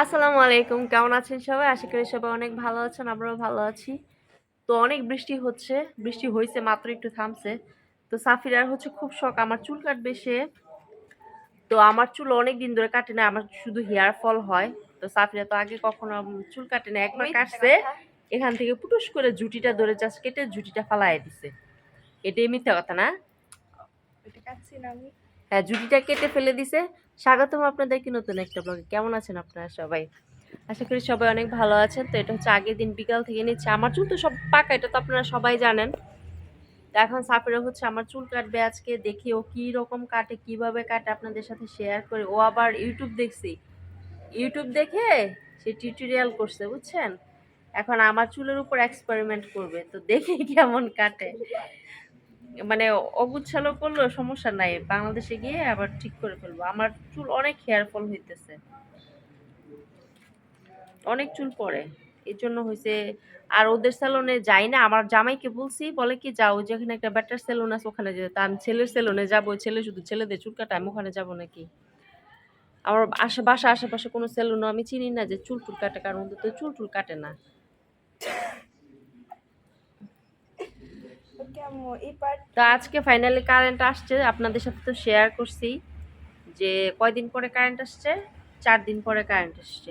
আসসালামু আলাইকুম কেমন আছেন সবাই? আশা করি সবাই অনেক ভালো আছেন আমরাও ভালো আছি। তো অনেক বৃষ্টি হচ্ছে বৃষ্টি হয়েছে মাত্র একটু থামছে। তো সাফিরার হচ্ছে খুব শখ আমার চুল কাটবে সে। তো আমার চুল অনেক দিন ধরে কাটে না আমার শুধু হেয়ার ফল হয়। তো সাফিরা তো আগে কখনো চুল কাটে না একবার কাটছে এখান থেকে পুটুস করে জুটিটা ধরে জাস্ট কেটে জুটিটা ফালাই দিছে। এটাই মিথ্যা কথা না? হ্যাঁ জুটিটা কেটে ফেলে দিছে। স্বাগতম আপনাদেরকে নতুন একটা ব্লগে কেমন আছেন আপনারা সবাই? আশা করি সবাই অনেক ভালো আছেন। তো এটা হচ্ছে আগের দিন বিকাল থেকে নিচ্ছে আমার চুল তো সব পাকা, এটা তো আপনারা সবাই জানেন। তো এখন সাফিরা হচ্ছে আমার চুল কাটবে আজকে, দেখি ও কী রকম কাটে, কীভাবে কাটে আপনাদের সাথে শেয়ার করে। ও আবার ইউটিউব দেখছি। ইউটিউব দেখে সে টিউটোরিয়াল করছে, বুঝছেন? এখন আমার চুলের উপর এক্সপেরিমেন্ট করবে, তো দেখি কেমন কাটে। মানে অগুচ্ছালো করলেও সমস্যা নাই। বাংলাদেশে গিয়ে আবার ঠিক করে ফেলব। আমার চুল অনেক হেয়ার ফল হইতেছে। অনেক চুল পড়ে। এর জন্য হয়েছে আর ওদের স্যালনে যাই না, আমার জামাইকে বলছি, বলে কি, যাও যেখানে একটা ব্যাটার সেলুন আছে, ওখানে যেতে তা আমি ছেলের সেলুনে যাব ছেলে শুধু ছেলেদের চুল কাটা, আমি ওখানে যাব নাকি? আমার আশে বাসা আশেপাশে কোনো সেলুনও আমি চিনি না যে চুল টুল কাটে, কারণ ওদের তো চুল টুল কাটে না ওকে আম্মু এই পার্ট তো আজকে ফাইনালি কারেন্ট আসছে। আপনাদের সাথে তো শেয়ার করছি যে কয়দিন পরে কারেন্ট আসছে? চার দিন পরে কারেন্ট আসছে।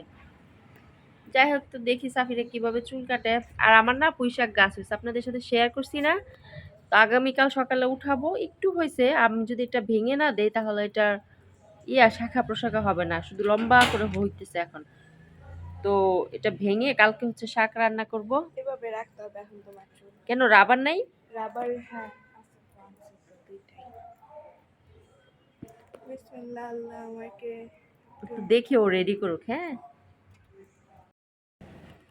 যাই হোক তো দেখি সাফিরে কীভাবে চুল কাটে। আর আমার না পুঁইশাক গাছ হয়েছে। আপনাদের সাথে শেয়ার করছি না। তো আগামীকাল সকালে উঠাবো। একটু হয়েছে আমি যদি এটা ভেঙে না দেই তাহলে এটা ইয়া শাখা প্রশাখা হবে না। শুধু লম্বা করে হইতেছে এখন। তো এটা ভেঙে কালকে হচ্ছে শাক রান্না করব। কেন রাবার নাই? রাবার হ্যাঁ আছে তো দুইটাই। বিসমিল্লাহ আল্লাহ আমাকে দেখে ও রেডি করুক হ্যাঁ?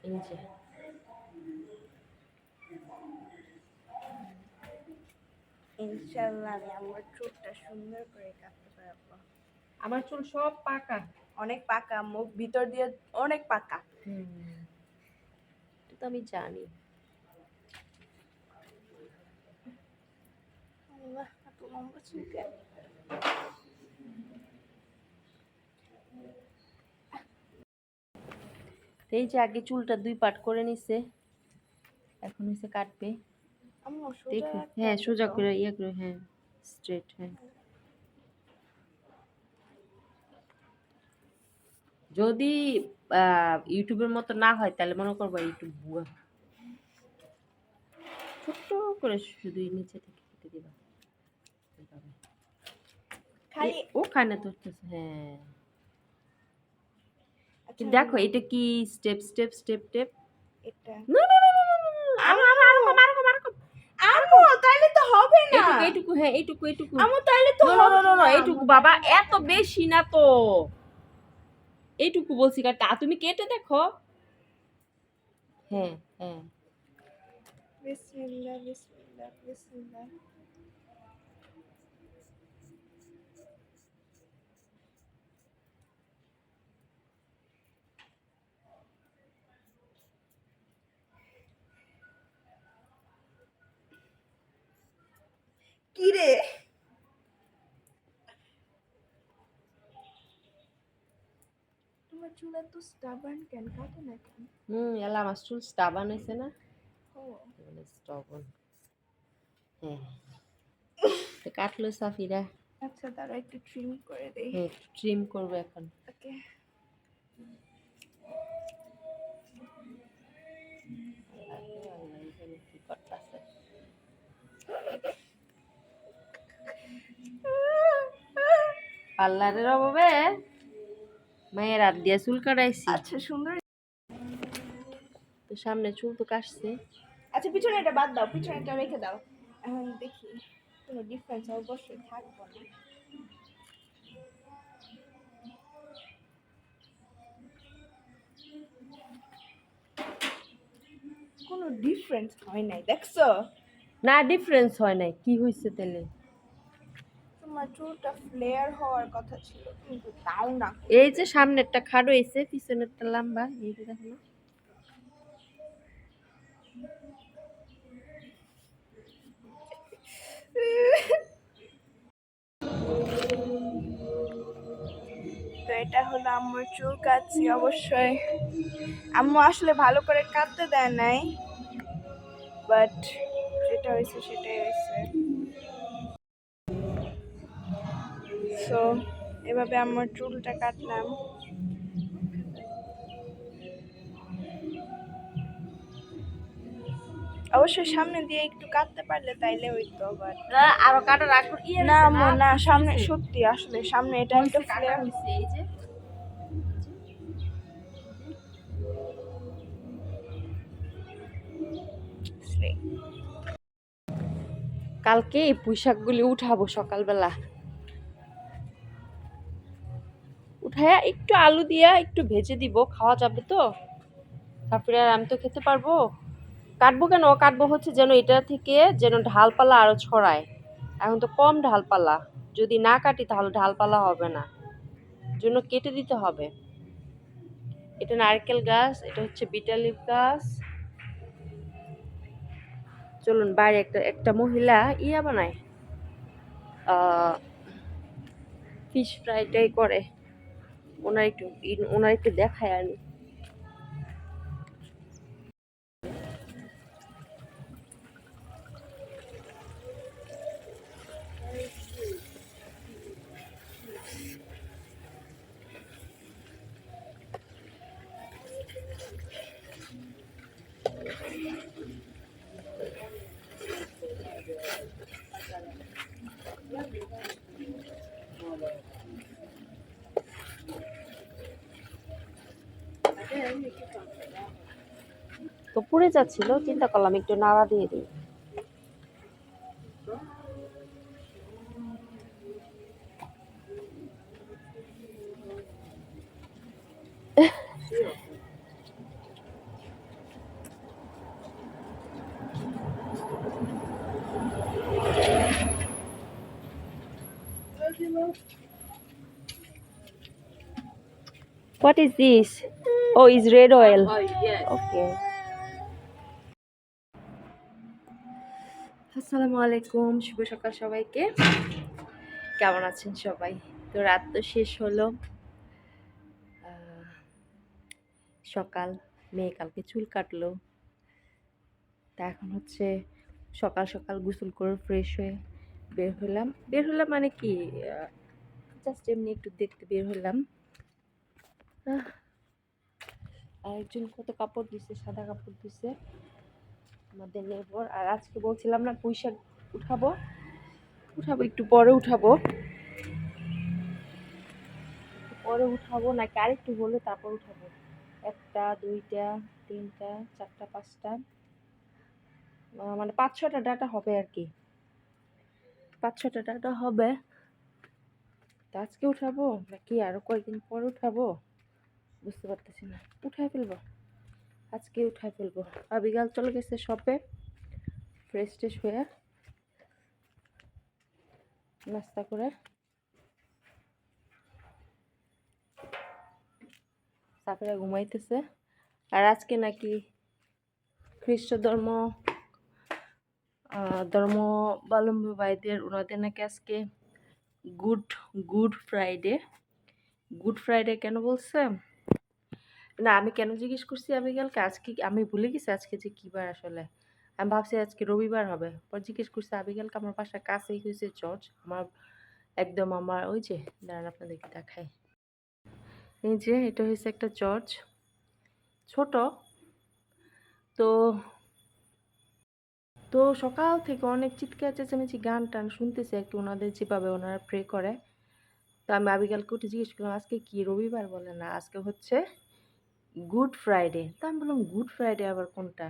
এই যে। ইনশাআল্লাহ আমি আমার চুলটা সুন্দর করে কাটতে পারব। আমার চুল সব পাকা। অনেক পাকা মুখ ভিতর দিয়ে অনেক পাকা। তো আমি জানি। আল্লাহ এত লম্বা চুল কেন? এই যে আগে চুলটা দুই পাট করে নিছে এখন হচ্ছে কাটবে। হ্যাঁ সোজা করে ইয়ে করে হ্যাঁ স্ট্রেট হ্যাঁ। যদি ইউটিউবের মতো না হয় তাহলে মনে করব ইউটিউব বুয়া ছোট্ট করে শুধু নিচে থেকে কেটে দিবা এইভাবে। খালি এ- ও খানে ধরতেছে হ্যাঁ আচ্ছা, দেখো এটা কি স্টেপ স্টেপ স্টেপ স্টেপ এটা না না না না না, না, না, আরও আরও আরও কম, আরও কম, আরও কম। আম্মু তাইলে তো হবে না এইটুকু এইটুকু হ্যাঁ এইটুকু এইটুকু তাইলে তো হবে না। এইটুকু বাবা এত বেশি না তো এইটুকু বলছি কাটা তুমি কেটে দেখো হ্যাঁ হ্যাঁ বিসমিল্লাহ বিসমিল্লাহ বিসমিল্লাহ কি রে তোমার চুল এত স্টাবার্ন কেন? কাটে না কেন? হুম এলা আমার চুল স্টাবান হয়েছে না। ও। স্টাবন হ্যাঁ। কাটলো সাফিরা। আচ্ছা তারা একটু ট্রিম করে দেই। হ্যাঁ ট্রিম করব এখন। ওকে। পার্লারের অভাবে মায়ের হাত দিয়ে চুল কাটাইছি। আচ্ছা সুন্দর। তো সামনে চুল তো কাটছে। আচ্ছা পিছনে এটা বাদ দাও পিছনে এটা রেখে দাও। এখন দেখি কোনো ডিফারেন্স অবশ্যই থাকব না। কোনো ডিফারেন্স হয় নাই দেখছ? না ডিফারেন্স হয় নাই কি হয়েছে তাহলে তোমার চুলটা ফ্লেয়ার হওয়ার কথা ছিল কিন্তু তাও না। এই যে সামনেরটা খাড়ো হয়েছে পিছনেরটা লম্বা এই যে দেখো না। তাই এটা হলো আম্মুর চুল কাটছি অবশ্যই। আম্মু আসলে ভালো করে কাটতে দেয় নাই বাট যেটা হয়েছে সেটাই হয়েছে। সো এভাবে আমার চুলটা কাটলাম। অবশ্যই সামনে দিয়ে একটু কাটতে পারলে তাইলে হইতো বাট আরও কাটা রাখুন ইয়ে না না সামনে সত্যি আসলে সামনে এটা একটা ফ্লেয়ার হয়েছে, এই যে। কালকে এই পুঁইশাকগুলি উঠাবো সকালবেলা। উঠায়া একটু আলু দিয়া একটু ভেজে দিব, খাওয়া যাবে তো? তারপরে আর আমি তো খেতে পারব। কাটবো কেন? কাটবো হচ্ছে যেন এটা থেকে যেন ঢালপালা আরও ছড়ায়। এখন তো কম ঢালপালা। যদি না কাটি তাহলে ঢালপালা হবে না। জন্য কেটে দিতে হবে। এটা নারকেল গাছ, এটা হচ্ছে বিটালিপ গাছ। চলুন, বাইরে একটা একটা মহিলা ইয়া বানায়। ফিশ ফ্রাইটাই করে। ওনার একটু ওনার একটু দেখায় আমি তো পুড়ে যাচ্ছিল চিন্তা করলাম একটু নাড়া দিয়ে দিই What is this? Oh, it's red oil. Okay. আসসালামু আলাইকুম, শুভ সকাল সবাইকে। কেমন আছেন সবাই? তো রাত তো শেষ হলো। সকাল, মেয়ে কালকে চুল কাটলো। তা এখন হচ্ছে সকাল সকাল গোসল করে ফ্রেশ হয়ে বের হলাম। বের হলাম মানে কি জাস্ট এমনি একটু দেখতে বের হলাম। আর আরেকজন কত কাপড় দিছে, সাদা কাপড় দিছে। আমাদের নেবর আর আজকে বলছিলাম না শাক উঠাবো। উঠাবো, একটু পরে উঠাবো। পরে উঠাবো, নাকি আরেকটু হলে তারপর উঠাবো। একটা, দুইটা, তিনটা, চারটা, পাঁচটা। মানে পাঁচ, ছটা ডাটা হবে আর কি। পাঁচ, ছটা ডাটা হবে। তা আজকে উঠাবো, নাকি আরও কয়েকদিন পরে উঠাবো? বুঝতে পারতেছি না। উঠায় ফেলব। আজকে উঠায় ফেলব। আবিগাল চলে গেছে শপে ফ্রেশ ট্রেশ হয়ে নাস্তা করে। সাফেরা ঘুমাইতেছে। আর আজকে নাকি খ্রিস্ট ধর্ম ধর্মাবলম্বী ভাইদের, ওনাদের নাকি আজকে good good Friday good Friday কেন বলছে? না, আমি কেন জিজ্ঞেস করছি আমি কালকে আজকে আমি ভুলে গেছি আজকে যে কী বার আসলে। আমি ভাবছি আজকে রবিবার হবে। পর জিজ্ঞেস করছি আবিকালকে আমার বাসার কাছেই হয়েছে চর্চ আমার একদম আমার ওই যে, দাঁড়ান আপনাদেরকে দেখাই। এই যে, এটা হয়েছে একটা চর্চ ছোট। তো তো সকাল থেকে অনেক চিৎকার, চেঁচামেচি গান টান শুনতেছি আর কি ওনাদের যেভাবে ওনারা প্রে করে। তো আমি আবিকালকে উঠে জিজ্ঞেস করলাম, আজকে কি রবিবার? বলে, না, আজকে হচ্ছে গুড ফ্রাইডে তো আমি বললাম গুড ফ্রাইডে আবার কোনটা?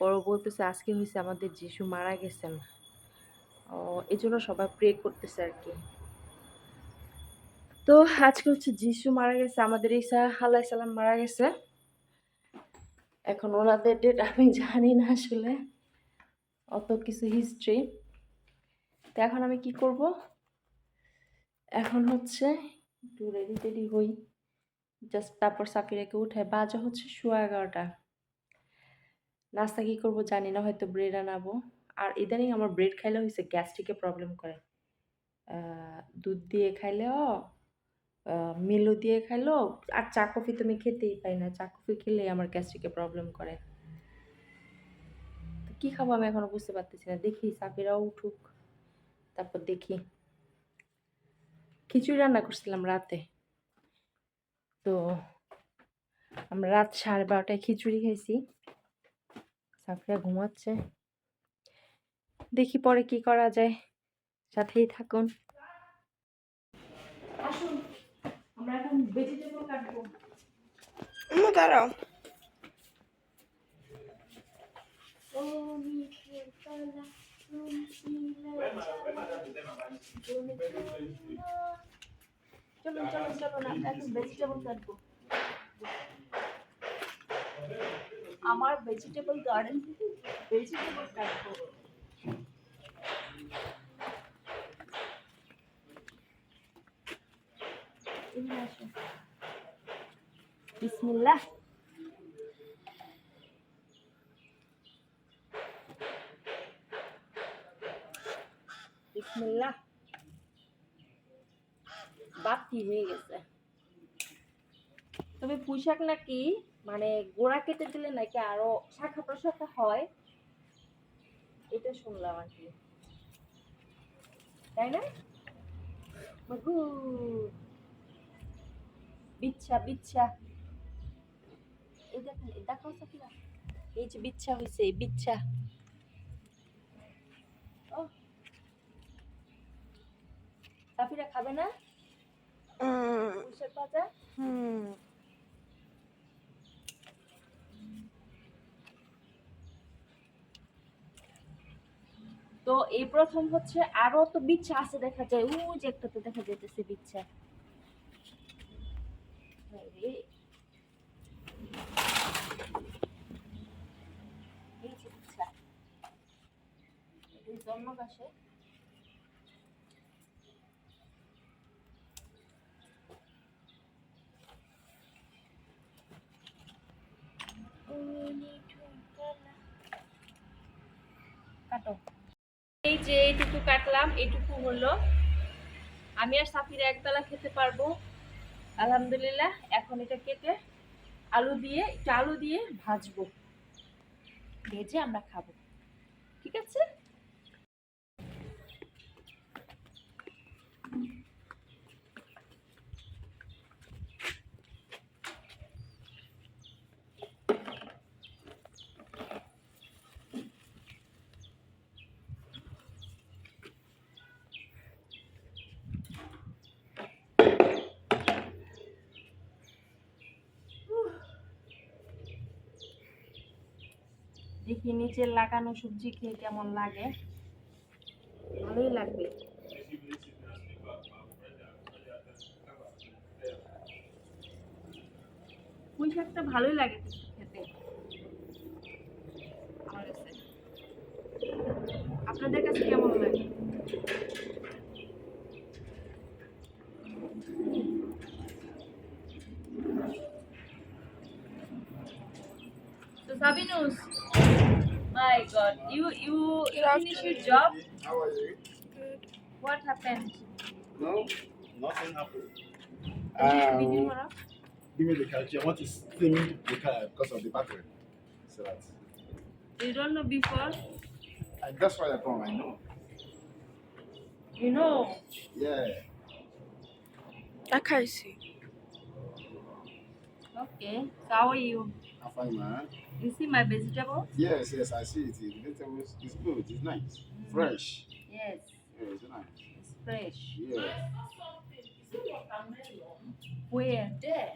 পরে বলতেছে, আজকে হয়েছে আমাদের যিশু মারা গেছেন ও এই জন্য সবাই প্রে করতেছে আর কি তো আজকে হচ্ছে যিশু মারা গেছে, আমাদের ঈসা আল্লাহ সালাম মারা গেছে। এখন ওনাদের ডেট আমি জানি না আসলে, অত কিছু হিস্ট্রি তো এখন আমি কি করব? এখন হচ্ছে একটু রেডি টেডি হই। জাস্ট তারপর সাফিরাকে উঠে বাজে হচ্ছে সোয়া এগারোটা। নাস্তা কী করব জানি না, হয়তো ব্রেড আনাবো। আর ইদানিং আমার ব্রেড খাইলে হয়েছে গ্যাস্ট্রিকে প্রবলেম করে। দুধ দিয়ে খাইলেও মিলো দিয়ে খাইলো আর চা কফি তো আমি খেতেই পাই না। চা কফি খেলে আমার গ্যাস্ট্রিকে প্রবলেম করে। কী খাব আমি এখনও বুঝতে পারতেছি না। দেখি সাফিরাও উঠুক। তারপর দেখি। খিচুড়ি রান্না করছিলাম রাতে। তো আমরা রাত সাড়ে বারোটায় খিচুড়ি খাইছি। সাফিরা ঘুমাচ্ছে। দেখি পরে কি করা যায়। সাথেই থাকুন। আসুন আমরা এখন ভেজিটেবল কাটবো। আম্মু দাঁড়াও। চলুন চলুন চলুন এখন ভেজিটেবল কাটবো। আমার ভেজিটেবল গার্ডেন থেকে ভেজিটেবল কাটবো। বিসমিল্লাহ। বিসমিল্লাহ। বাতি হয়ে গেছে। তবে পুঁইশাক নাকি মানে গোড়া কেটে দিলে নাকি আরও শাখা প্রশাখা হয়, এটা শুনলাম আর কি। তাই না? বিচ্ছা বিচ্ছা। এই দেখেন দেখাও সাকিরা এই যে বিচ্ছা হয়েছে এই বিচ্ছা। সাফিরা খাবে না? হুম তো এই প্রথম হচ্ছে আরও তো বিচ্ছা আছে দেখা যায় ওই যে একটা তো দেখা যাইতেছে বিচ্ছা আরে। এই যে বিচ্ছা। এই জন্ম গাছে কাটো। এই যে এইটুকু কাটলাম, এইটুকু হলো। আমি আর সাফিরা একবেলা খেতে পারব। আলহামদুলিল্লাহ, এখন এটা কেটে আলু দিয়ে, একটু আলু দিয়ে ভাজবো। ভেজে আমরা খাব। ঠিক আছে? দেখি নিচের লাগানো সবজি খেয়ে কেমন লাগে? ভালোই লাগবে। পুঁই শাকটা ভালোই লাগে খেতে। আমার কাছে। আপনাদের কাছে কেমন লাগে? So Sabinus, my god. You you Good finish your job? How are you? Good. What happened? No, nothing happened. Um, give me the car. I want to steam the car because of the battery. So that. You don't know before? I, that's why I come. I know. You know? Yeah. That car is sick. Okay. So how are you? I'm fine, man. You see my vegetable? Yes, yes, I see it. The vegetables is good. It's nice. Fresh. Yes. Yeah, it's nice. It's fresh. Yeah. Where? There.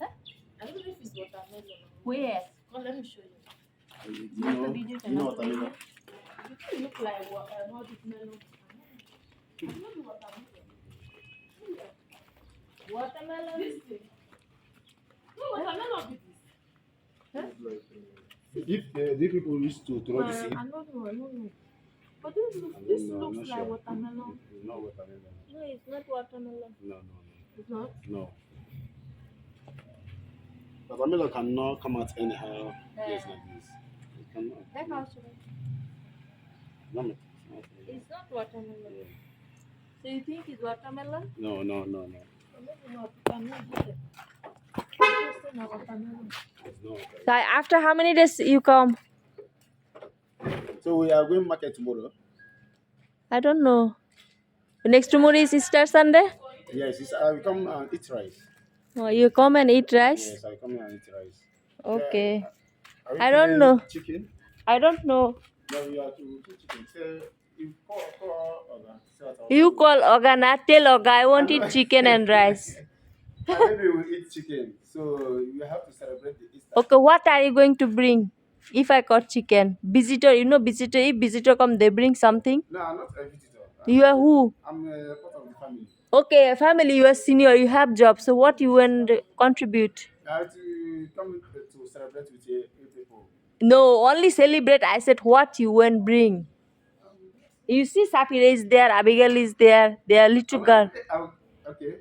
Huh? I don't know if it's watermelon. Where? Come, let me show you. You, you Make know, the you know cannot what I? It look like what? Uh, not this melon. It's watermelon. Watermelon. This thing. No, be this. Uh, If uh, the people used to throw the Uh, I don't know, I don't know. But this looks, this don't know, looks like sure. watermelon. It's not watermelon. No, it's not watermelon. No, no, It's not. no. No. Watermelon cannot come out anyhow. Yes, Yeah. like this. It cannot. That also. No, no, it's not. It's not watermelon. Yeah. So you think it's watermelon? No, no, no, no. Maybe not. Watermelon. Just say no not. So after how many days you come? So we are going market tomorrow. I don't know. Next tomorrow is Easter Sunday. Yes, it's, I will come and eat rice. Oh, you come and eat rice. Yes, I will come and eat rice. Okay. We I don't know. Chicken? I don't know. No, we are to chicken. So you call, call, Oga, say what I want You call Ogana, tell Oga I want eat chicken and rice. Maybe we eat chicken. So you have to celebrate the Easter. Okay, what are you going to bring? If I got chicken, visitor, you know visitor. If visitor come, they bring something. No, I'm not a visitor. You are who? I'm a part of the family. Okay, family. You are senior. You have job. So what you want to contribute? I have to come to celebrate with you people. No, only celebrate. I said what you want bring. Um, you see, Safira is there. Abigail is there. Their little girl. Eh, I'll- Okay.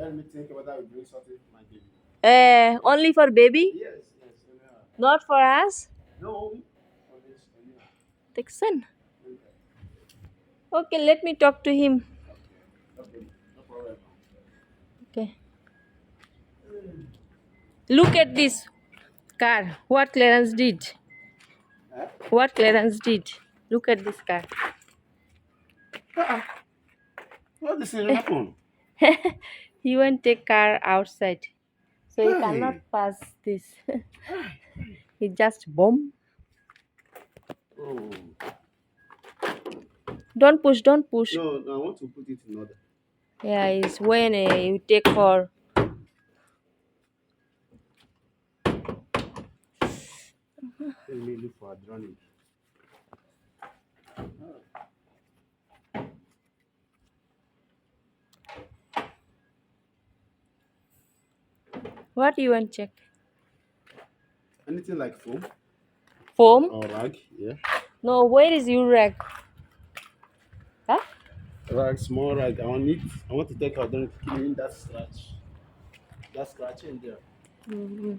Let me think about that. We bring something for my baby. Eh, only for baby, Yes, yes. not for us. No. For this, yeah. Dixon. Okay, let me talk to him. Okay, no problem. Okay. Look at this car. What Clarence did. Huh? What Clarence did. Look at this car. What this is happen? he won't take car outside. So he cannot pass this. he just bomb. Oh. Don't push, don't push. No, no, I want to put it in order. Yeah, it's when uh, you take for. Let me look for adrenaline. What do you want check? Anything like foam Foam? or rag? Yeah. No, where is your rag? Huh? Rag, small rag. I want it. I want to take out don't clean that scratch. That scratch in there. Mhm.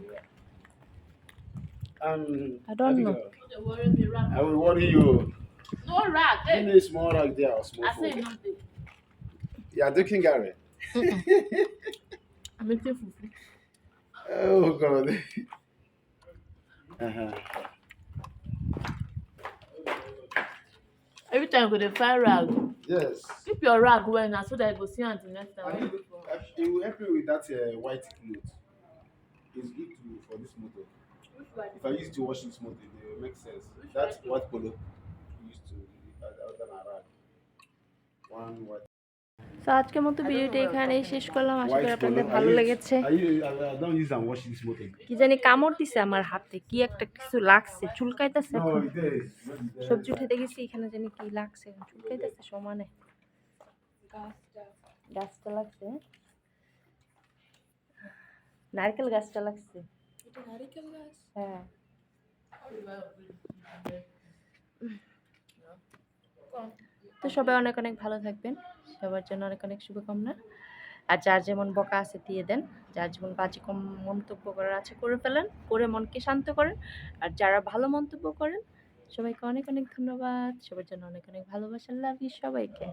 Um, I don't know. Don't worry me, rag. I will worry you. No rag. Give Hey, me a small rag there or small I say foam. nothing. You are drinking Gary. I'm eating fufu. Oh God. uh-huh. Every time you go fire find rag, Yes. keep your rag well na so that you go see am the next time. You think look for am. it will help you with that uh, white cloth. It's good to for this motor. If I use to wash this motor, it will make sense. That's what polo used to other than a rag. One white. তো আজকের মতো ভিডিওটা এখানেই শেষ করলাম। আশা করি আপনাদের ভালো লেগেছে. কি জানি কামড় দিছে আমার হাতে কি একটা কিছু লাগছে চুলকাইতেছে এখন। there. সবজি উঠাতে গেছি এখানে জানি কি লাগছে চুলকাইতেছে সমানে। গাছটা লাগছে হ্যাঁ? নারকেল গাছটা লাগছে। হ্যাঁ। তো সবাই অনেক অনেক ভালো থাকবেন। সবার জন্য অনেক অনেক শুভকামনা। আর যার যেমন বকা আছে দিয়ে দেন। যার যেমন বাজে কম মন্তব্য করার আছে করে ফেলেন, করে মনকে শান্ত করেন। আর যারা ভালো মন্তব্য করেন, সবাইকে অনেক অনেক ধন্যবাদ। সবার জন্য অনেক অনেক ভালোবাসা। লাভ ইউ সবাইকে।